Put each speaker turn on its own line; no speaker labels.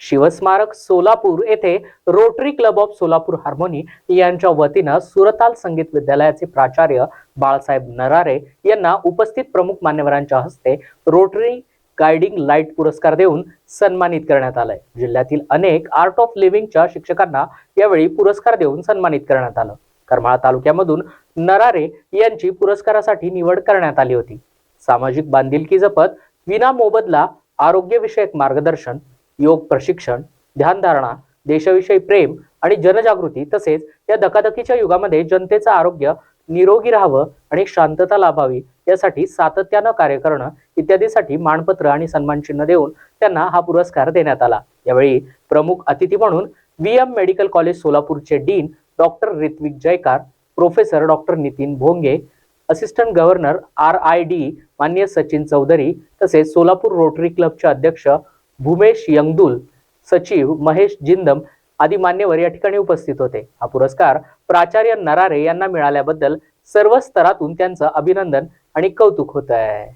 शिवस्मारक सोलापूर येथे rotary club of Solapur harmony यांच्या वतीनं सुरताल संगीत विद्यालयाचे प्राचार्य बाळासाहेब नरारे यांना उपस्थित प्रमुख मान्यवरांच्या हस्ते रोटरी गायडिंग लाइट पुरस्कार देऊन सन्मानित करण्यात आलाय. जिल्ह्यातील अनेक आर्ट ऑफ लिव्हिंगच्या शिक्षकांना यावेळी पुरस्कार देऊन सन्मानित करण्यात आलं. करमाळा तालुक्यामधून नरारे यांची पुरस्कारासाठी निवड करण्यात आली होती. सामाजिक बांधिलकी जपत विना मोबदला आरोग्यविषयक मार्गदर्शन योग प्रशिक्षण ध्यानधारणा देशाविषयी प्रेम आणि जनजागृती तसेच या धकाधकीच्या युगामध्ये जनतेचं आरोग्य निरोगी राहावं आणि शांतता लाभावी यासाठी सातत्यानं कार्य करणं इत्यादीसाठी मानपत्र आणि सन्मानचिन्ह देऊन त्यांना हा पुरस्कार देण्यात आला. यावेळी प्रमुख अतिथी म्हणून व्ही. एम. मेडिकल कॉलेज सोलापूरचे dean doctor Rutvik Jaikar professor doctor Nitin Bhonge assistant governor R. I. D. मान्य सचिन चौधरी तसेच सोलापूर रोटरी क्लबचे अध्यक्ष भूमेश यंगदुल सचिव महेश जिंदम आदी मान्यवर या ठिकाणी उपस्थित होते. हा पुरस्कार प्राचार्य नरारे यांना मिळाल्याबद्दल सर्व स्तरातून त्यांचं अभिनंदन आणि कौतुक होत आहे